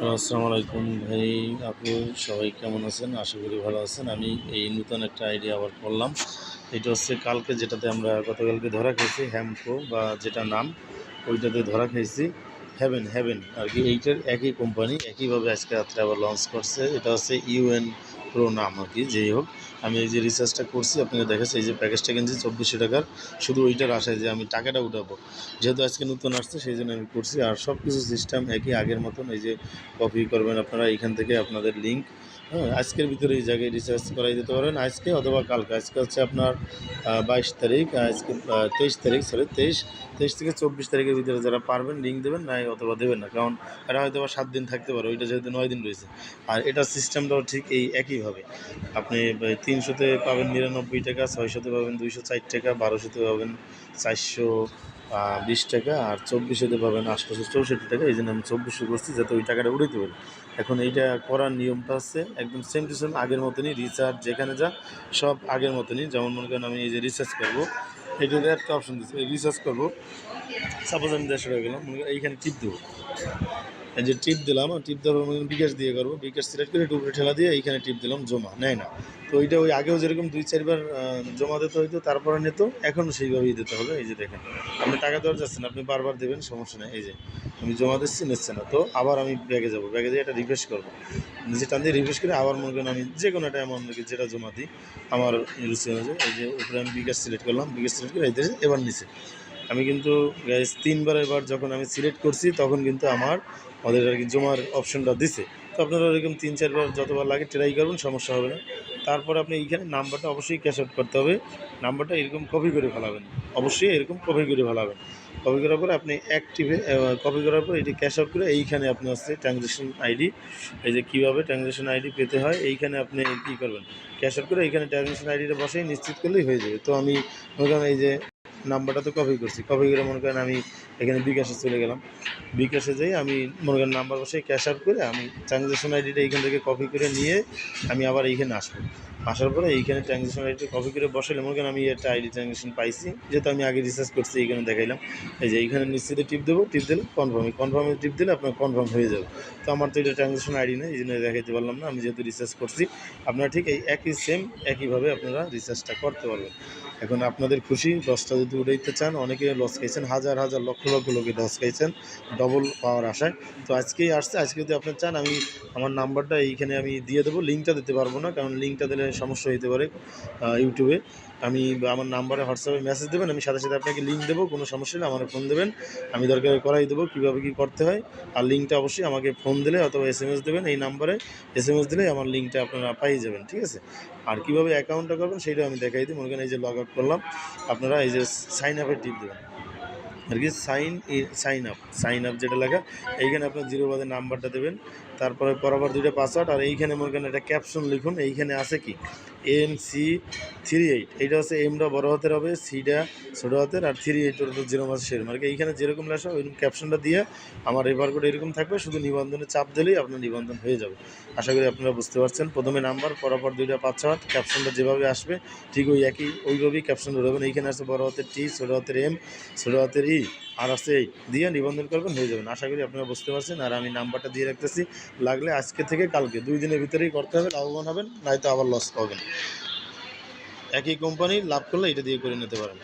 আসসালামু আলাইকুম ভাই, আপনি সবাই কেমন আছেন? আশা করি ভালো আছেন। আমি এই নতুন একটা আইডিয়া আবার করলাম। এটা হচ্ছে কালকে যেটাতে আমরা গতকালকে ধরা খেয়েছি হ্যামকো বা যেটা নাম, ওইটাতে ধরা খেয়েছি হ্যাভেন হ্যাভেন আর কি। এইটার একই কোম্পানি একইভাবে আজকে রাত্রে আবার লঞ্চ করছে। এটা হচ্ছে ইউএন প্রো নাম আর কি, যেই হোক। আমি এই যে রিচার্জটা করছি, আপনাকে দেখাচ্ছি, এই যে প্যাকেজটা কিনছি, চব্বিশশো টাকার। শুধু ওইটার আশায় যে আমি টাকাটা উঠাবো। যেহেতু আজকে নতুন আসছে, সেই জন্য আমি করছি। আর সব কিছু সিস্টেম একই আগের মতন, এই যে কপি করবেন আপনারা, এখান থেকে আপনাদের লিঙ্ক হ্যাঁ আজকের ভিতরে এই জায়গায় রিচার্জ করাই দিতে পারেন। আজকে অথবা কালকে। আজকে হচ্ছে আপনার বাইশ তারিখ, আজকে তেইশ তারিখ সরি তেইশ তেইশ থেকে চব্বিশ তারিখের ভিতরে যারা পারবেন লিঙ্ক দেবেন, নাই অথবা দেবেন না। কারণ এটা হয়তো সাত দিন থাকতে পারে, ওইটা যেহেতু নয় দিন রয়েছে। আর এটার সিস্টেমটাও ঠিক এই একইভাবে। আপনি তিনশোতে পাবেন নিরানব্বই টাকা, ছয়শোতে পাবেন দুইশো চার টাকা, বারোশোতে পাবেন চারশো বিশ টাকা আর চব্বিশোতে পাবেন আশপাশে চৌষট্টি টাকা, এই জন্য আমি চব্বিশে করছি যাতে ওই টাকাটা উড়াইতে পারি। এখন এইটা করার নিয়মটা হচ্ছে একদম সেম টু সেম আগের মতনই রিচার্জ যেখানে যা, সব আগের মতনই। যেমন মনে করেন আমি এই যে রিচার্জ করব, এটাতে একটা অপশন দিচ্ছি রিচার্জ করব। সাপোজ আমি দেড়শো টাকা গেলাম, মনে করেন এইখানে টিপ দেবো। এই যে টিপ দিলাম টিপ দেওয়ার বিকাশ দিয়ে করব। বিকাশ সিলেক্ট করে উপরে ঠেলা দিয়ে এইখানে টিপ দিলাম জমা, নেয় না। তো ওইটা ওই আগেও যেরকম দুই, চারবার জমা দিতে হইতো, তারপরে নিত, এখনও সেইভাবেই দিতে হবে। এই যে দেখেন, আপনি টাকা দেওয়ার যাচ্ছেন আপনি বারবার দেবেন, সমস্যা নেই। এই যে, আমি জমা দিচ্ছি, নিচ্ছে না। তো আবার আমি ব্যাগে যাব, ব্যাগে দিয়ে এটা রিফ্রেশ করব। নিজে টান দিয়ে রিফ্রেশ করে আবার মনে করেন আমি যে কোনো একটা অ্যামাউন্ট যেটা জমা দিই, আমার রুচি অনুযায়ী এই যে উপরে আমি বিকাশ সিলেক্ট করলাম, বিকাশ সিলেক্ট করে এই এবার নিচে। আমি কিন্তু গ্যাস তিনবারের বার যখন আমি সিলেক্ট করছি, তখন কিন্তু আমার ওদের আর কি জমার অপশনটা দিছে। তো আপনারা এরকম তিন, চারবার যতবার লাগে ট্রাই করবেন, সমস্যা হবে না। তারপর আপনি এইখানে নাম্বারটা অবশ্যই ক্যাশ আউট করতে হবে। নাম্বারটা এরকম কপি করে ফেলাবেন। অবশ্যই এরকম কপি করে ফেলাবেন। কপি করার পরে আপনি অ্যাক্টিভে কপি করার পর এটি ক্যাশ আউট করে এইখানে আপনি হচ্ছে ট্রানজ্যাকশন আইডি এই যে কীভাবে ট্রানজ্যাকশন আইডি পেতে হয়, এইখানে আপনি কী করবেন? ক্যাশ আউট করে এইখানে ট্রানজ্যাকশন আইডিটা বসেই নিশ্চিত করলেই হয়ে যাবে। তো আমি করেন এই যে নাম্বারটা তো কপি করছি। কপি করে মনে করেন আমি এখানে বিকাশে চলে গেলাম। বিকাশে যাই আমি মনে করেন নাম্বার বসে ক্যাশ আউট করে আমি ট্রানজ্যাকশন আইডিটা এইখান থেকে কপি করে নিয়ে আমি আবার এইখানে আসব। আসার পরে এইখানে ট্রানজ্যাকশন আইডিটা কপি করে বসালে মনে করেন আমি একটা আইডি ট্রানজ্যাকশন পাইছি, যেহেতু আমি আগে রিসার্চ করছি, এইখানে দেখাইলাম। এই যে এইখানে নিশ্চিত টিপ দেবো, টিপ দিলে কনফার্মই কনফার্মে টিপ দিলে আপনার কনফার্ম হয়ে যাবে। তো আমার তো এটা ট্রানজ্যাকশন আইডি নেই, এই জন্য দেখাইতে পারলাম না। আমি যেহেতু রিসার্চ করছি, আপনারা ঠিক এই একই সেম একইভাবে আপনারা রিসার্চটা করতে পারবেন। এখন আপনাদের খুশি লসটা যদি উঠাইতে চান, অনেকে লস খাইছেন, হাজার হাজার, লক্ষ লক্ষ লোকে লস খাইছেন ডবল পাওয়ার আশায়। তো আজকেই আসছে, আজকে যদি আপনি চান, আমি আমার নাম্বারটা এইখানে আমি দিয়ে দেবো লিঙ্কটা দিতে পারব না, কারণ লিঙ্কটা দিলে সমস্যা হতে পারে ইউটিউবে আমি আমার নাম্বারে হোয়াটসঅ্যাপে মেসেজ দেবেন, আমি সাথে সাথে আপনাকে লিঙ্ক দেবো, কোনো সমস্যা নেই আমার ফোন দেবেন। আমি দরকার করাই দেবো, কীভাবে কী করতে হয়। আর লিঙ্কটা অবশ্যই আমাকে ফোন দিলে অথবা এস এম এস দেবেন, এই নাম্বারে এস এম এস দিলেই আমার লিঙ্কটা আপনারা পাই যাবেন, ঠিক আছে? আর কীভাবে অ্যাকাউন্টটা করবেন সেটা আমি দেখাই দিই। মনে করেন এই যে লগ আউট করলাম, আপনারা এই যে সাইন আপের টিপ দেবেন। আর কি sign sign up sign up যেটা লেখা, এইখানে আপনার জিরো বাদে নাম্বারটা দেবেন। তারপরে বরাবর দুইটা পাসওয়ার্ড আর এইখানে মনে করেন একটা ক্যাপশন লিখুন, এইখানে আছে কি? এম সি থ্রি এইট এইটা হচ্ছে এমটা বড় হাতের হবে সিটা ছোটো হাতের, আর থ্রি এইট ওটা জিরো মাস শের মানে এইখানে যেরকম লেখা ওইরকম ক্যাপশনটা দিয়ে আমার রেফার কোড এরকম থাকবে, শুধু নিবন্ধনে চাপ দিলেই আপনার নিবন্ধন হয়ে যাবে। আশা করি আপনারা বুঝতে পারছেন। প্রথমে নাম্বার পরপর দুইটা পাসওয়ার্ড ক্যাপশনটা যেভাবে আসবে, ঠিক ওই একই, ওইভাবেই ক্যাপশন ধরবেন এইখানে আছে বড় হাতের টি ছোটো হাতের এম ছোটো হাতের ই আর আছে এই। দিয়ে নিবন্ধন করবেন, হয়ে যাবেন আশা করি আপনারা বুঝতে পারছেন। আর আমি নাম্বারটা দিয়ে রাখতেছি লাগলে আজকে থেকে কালকে। দুই দিনের ভিতরেই করতে হবে, লাভবান হবেন নয়তো আবার লস পাবেন। একই কোম্পানি লাভ করলে এটা দিয়ে করে নিতে পারেন।